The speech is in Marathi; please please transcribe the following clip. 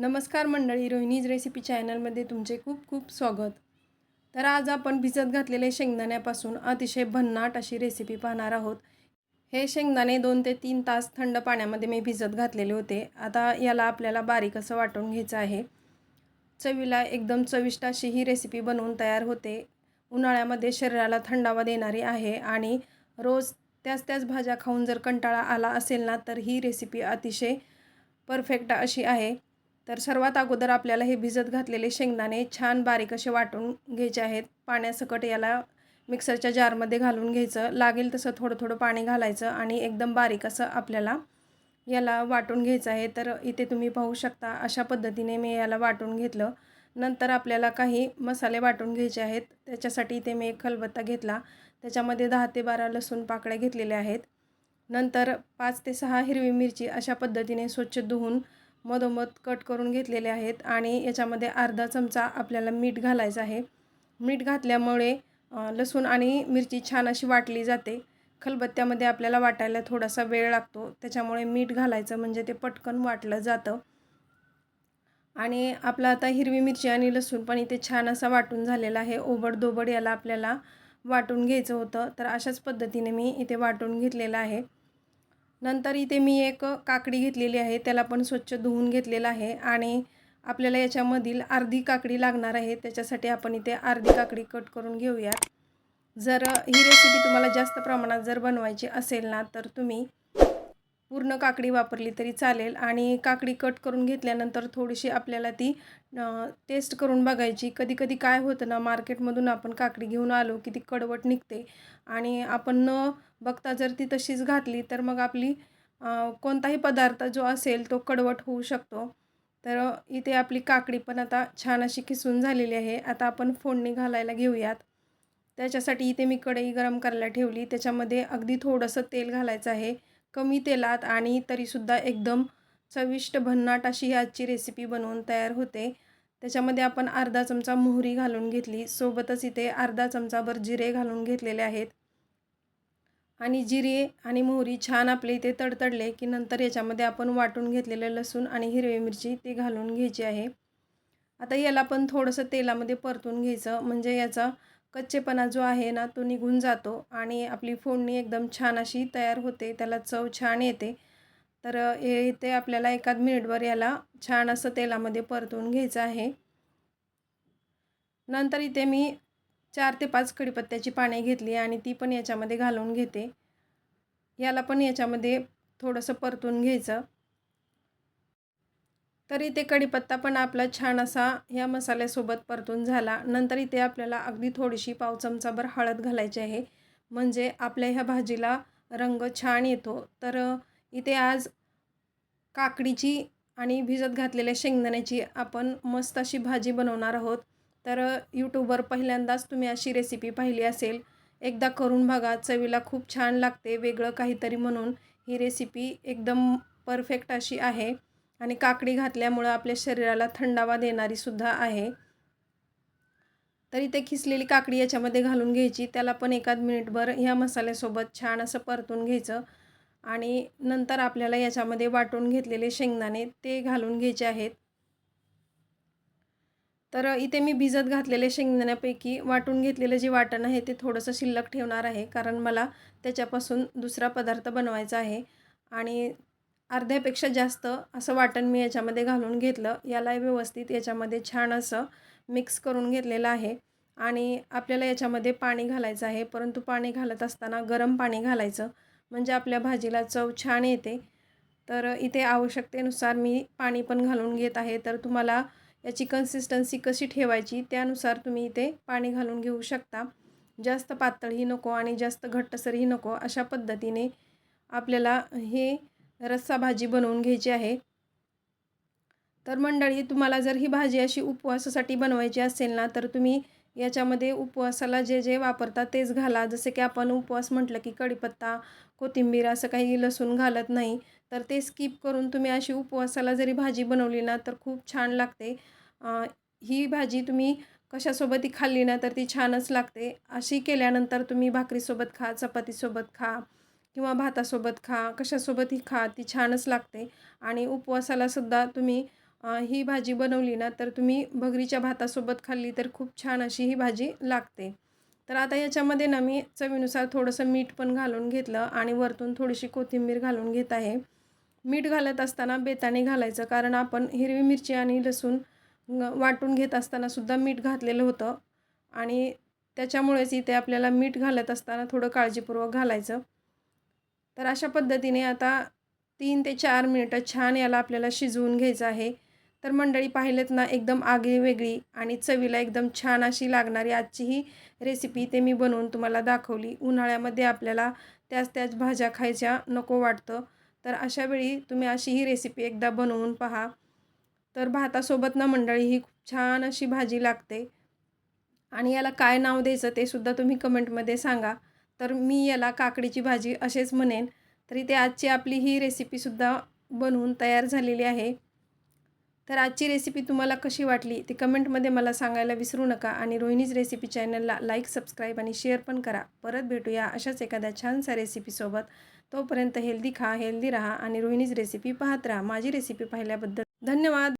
नमस्कार मंडळी रोहिणीज रेसिपी चॅनलमध्ये तुमचे खूप खूप स्वागत. तर आज आपण भिजत घातलेले शेंगदाण्यापासून अतिशय भन्नाट अशी रेसिपी पाहणार आहोत. हे शेंगदाणे दोन ते तीन तास थंड पाण्यामध्ये मी भिजत घातलेले होते. आता याला आपल्याला बारीक असं वाटून घ्यायचं आहे. चवीला एकदम चविष्ट अशी ही रेसिपी बनवून तयार होते. उन्हाळ्यामध्ये शरीराला थंडावा देणारी आहे आणि रोज त्याच त्याच भाज्या खाऊन जर कंटाळा आला असेल ना तर ही रेसिपी अतिशय परफेक्ट अशी आहे. तर सर्वात अगोदर आपल्याला हे भिजत घातलेले शेंगदाणे छान बारीक असे वाटून घ्यायचे आहेत. पाण्यासकट याला मिक्सरच्या जारमध्ये घालून घ्यायचं. लागेल तसं थोडं थोडं पाणी घालायचं आणि एकदम बारीक असं आपल्याला याला वाटून घ्यायचं आहे. तर इथे तुम्ही पाहू शकता अशा पद्धतीने मी याला वाटून घेतलं. नंतर आपल्याला काही मसाले वाटून घ्यायचे आहेत. त्याच्यासाठी इथे मी एक खलबत्ता घेतला. त्याच्यामध्ये दहा ते बारा लसूण पाकळ्या घेतलेल्या आहेत. नंतर पाच ते सहा हिरवी मिरची अशा पद्धतीने स्वच्छ धुवून मधोमध कट करून घेतलेले आहेत आणि याच्यामध्ये अर्धा चमचा आपल्याला मीठ घालायचं आहे. मीठ घातल्यामुळे लसूण आणि मिरची छान अशी वाटली जाते. खलबत्त्यामध्ये आपल्याला वाटायला थोडासा वेळ लागतो. त्याच्यामुळे मीठ घालायचं म्हणजे ते पटकन वाटलं जातं. आणि आपलं आता हिरवी मिरची आणि लसूण पण इथे छान असा वाटून झालेला आहे. ओबड याला आपल्याला वाटून घ्यायचं होतं. तर अशाच पद्धतीने मी इथे वाटून घेतलेलं आहे. नंतर इथे मी एक काकडी घेतलेली आहे त्याला पण स्वच्छ धुवून घेतलेलं आहे आणि आपल्याला याच्यामधील अर्धी काकडी लागणार आहे त्याच्यासाठी आपण इथे अर्धी काकडी कट करून घेऊयात. जर ही रेसिपी तुम्हाला जास्त प्रमाणात जर बनवायची असेल ना तर तुम्ही पूर्ण काकडी वापरली तरी चालेल. आणि काकडी कट करून घेतल्यानंतर थोडीशी आपल्याला ती टेस्ट करून बघायची. कधी कधी काय होतं ना मार्केटमधून आपण काकडी घेऊन आलो की ती कडवट निघते. आणि आपण न बघता जर ती तशीच घातली तर मग आपली कोणताही पदार्थ जो असेल तो कडवट होऊ शकतो. तर इथे आपली काकडी पण आता छान अशी किसून झालेली आहे. आता आपण फोडणी घालायला घेऊयात. त्याच्यासाठी इथे मी कढई गरम करायला ठेवली. त्याच्यामध्ये अगदी थोडंसं तेल घालायचं आहे. कमी तेलात आणि तरीसुद्धा एकदम चविष्ट भन्नाट अशी ह्याची रेसिपी बनवून तयार होते. त्याच्यामध्ये आपण अर्धा चमचा मोहरी घालून घेतली. सोबतच इथे अर्धा चमचाभर जिरे घालून घेतलेले आहेत. आणि जिरे आणि मोहरी छान आपले इथे तडतडले की नंतर याच्यामध्ये आपण वाटून घेतलेलं लसूण आणि हिरवी मिरची ती घालून घ्यायची आहे. आता याला पण थोडंसं तेलामध्ये परतून घ्यायचं. म्हणजे याचा कच्चेपणा जो आहे ना तो निघून जातो आणि आपली फोडणी एकदम छान अशी तयार होते. त्याला चव छान येते. तर हे इथे आपल्याला एखाद मिनिटभर याला छान असं तेलामध्ये परतून घ्यायचं आहे. नंतर इथे मी चार ते पाच कडीपत्त्याची पाने घेतली आणि ती पण याच्यामध्ये घालून घेते. याला पण याच्यामध्ये थोडंसं परतून घ्यायचं. तर इथे कढीपत्ता पण आपला छान असा ह्या मसाल्यासोबत परतून झाला. नंतर इथे आपल्याला अगदी थोडीशी पाव चमचाभर हळद घालायची आहे. म्हणजे आपल्या ह्या भाजीला रंग छान येतो. तर इथे आज काकडीची आणि भिजत घातलेल्या शेंगदाण्याची आपण मस्त अशी भाजी बनवणार आहोत. तर यूट्यूबवर पहिल्यांदाच तुम्ही अशी रेसिपी पाहिली असेल. एकदा करून बघा चवीला खूप छान लागते. वेगळं काहीतरी म्हणून ही रेसिपी एकदम परफेक्ट अशी आहे. आणि काकडी घातल्यामुळं आपल्या शरीराला थंडावा देणारीसुद्धा आहे. तर इथे खिसलेली काकडी याच्यामध्ये घालून घ्यायची. त्याला पण एखाद मिनिटभर ह्या मसाल्यासोबत छान असं परतून घ्यायचं. आणि नंतर आपल्याला याच्यामध्ये वाटून घेतलेले शेंगदाणे ते घालून घ्यायचे आहेत. तर इथे मी भिजत घातलेले शेंगदाण्यापैकी वाटून घेतलेलं जे वाटण आहे ते थोडंसं शिल्लक ठेवणार आहे. कारण मला त्याच्यापासून दुसरा पदार्थ बनवायचा आहे. आणि अर्ध्यापेक्षा जास्त असं वाटण मी याच्यामध्ये घालून घेतलं. यालाही व्यवस्थित याच्यामध्ये छान असं मिक्स करून घेतलेलं आहे. आणि आपल्याला याच्यामध्ये पाणी घालायचं आहे. परंतु पाणी घालत असताना गरम पाणी घालायचं. म्हणजे आपल्या भाजीला चव छान येते. तर इथे आवश्यकतेनुसार मी पाणी पण घालून घेत आहे. तर तुम्हाला याची कन्सिस्टन्सी कशी ठेवायची त्यानुसार तुम्ही इथे पाणी घालून घेऊ शकता. जास्त पातळही नको आणि जास्त घट्टसरही नको अशा पद्धतीने आपल्याला हे रस्सा भाजी बनवून घ्यायची आहे. तर मंडळी तुम्हाला जर ही भाजी अशी उपवासासाठी बनवायची असेल ना तर तुम्ही याच्यामध्ये उपवासाला जे जे वापरता तेच घाला. जसे की आपण उपवास म्हटलं की कढीपत्ता कोथिंबीर असं काही लसूण घालत नाही तर ते स्किप करून तुम्ही अशी उपवासाला जरी भाजी बनवली ना तर खूप छान लागते. ही भाजी तुम्ही कशासोबत ती खाल्ली ना तर ती छानच लागते. अशी केल्यानंतर तुम्ही भाकरीसोबत खा चपातीसोबत खा. किंवा भातासोबत खा कशासोबतही खा ती छानच लागते. आणि उपवासालासुद्धा तुम्ही ही भाजी बनवली ना तर तुम्ही भगरीच्या भातासोबत खाल्ली तर खूप छान अशी ही भाजी लागते. तर आता याच्यामध्ये ना मी चवीनुसार थोडंसं मीठ पण घालून घेतलं आणि वरतून थोडीशी कोथिंबीर घालून घेत आहे. मीठ घालत असताना बेताने घालायचं कारण आपण हिरवी मिरची आणि लसूण वाटून घेत असताना सुद्धा मीठ घातलेलं होतं. आणि त्याच्यामुळेच इथे आपल्याला मीठ घालत असताना थोडं काळजीपूर्वक घालायचं. तर अशा पद्धतीने आता तीन ते चार मिनिटं छान याला आपल्याला शिजवून घ्यायचं आहे. तर मंडळी पाहिलेत ना एकदम आगळी वेगळी आणि चवीला एकदम छान अशी लागणारी आजची ही रेसिपी ते मी बनवून तुम्हाला दाखवली. उन्हाळ्यामध्ये आपल्याला त्याच त्याच भाज्या खायच्या नको वाटतं. तर अशावेळी तुम्ही अशी ही रेसिपी एकदा बनवून पहा. तर भातासोबत ना मंडळी ही खूप छान अशी भाजी लागते. आणि याला काय नाव द्यायचं ते सुद्धा तुम्ही कमेंटमध्ये सांगा. तर मी याला काकडीची भाजी असेच म्हणेन. तरी ते आजची आपली ही रेसिपीसुद्धा बनवून तयार झालेली आहे. तर आजची रेसिपी तुम्हाला कशी वाटली ती कमेंटमध्ये मला सांगायला विसरू नका आणि रोहिणीज रेसिपी चॅनलला लाईक सबस्क्राईब आणि शेअर पण करा. परत भेटूया अशाच एखाद्या छानशा रेसिपीसोबत तोपर्यंत हेल्दी खा हेल्दी राहा आणि रोहिणीज रेसिपी पाहत राहा. माझी रेसिपी पाहिल्याबद्दल धन्यवाद.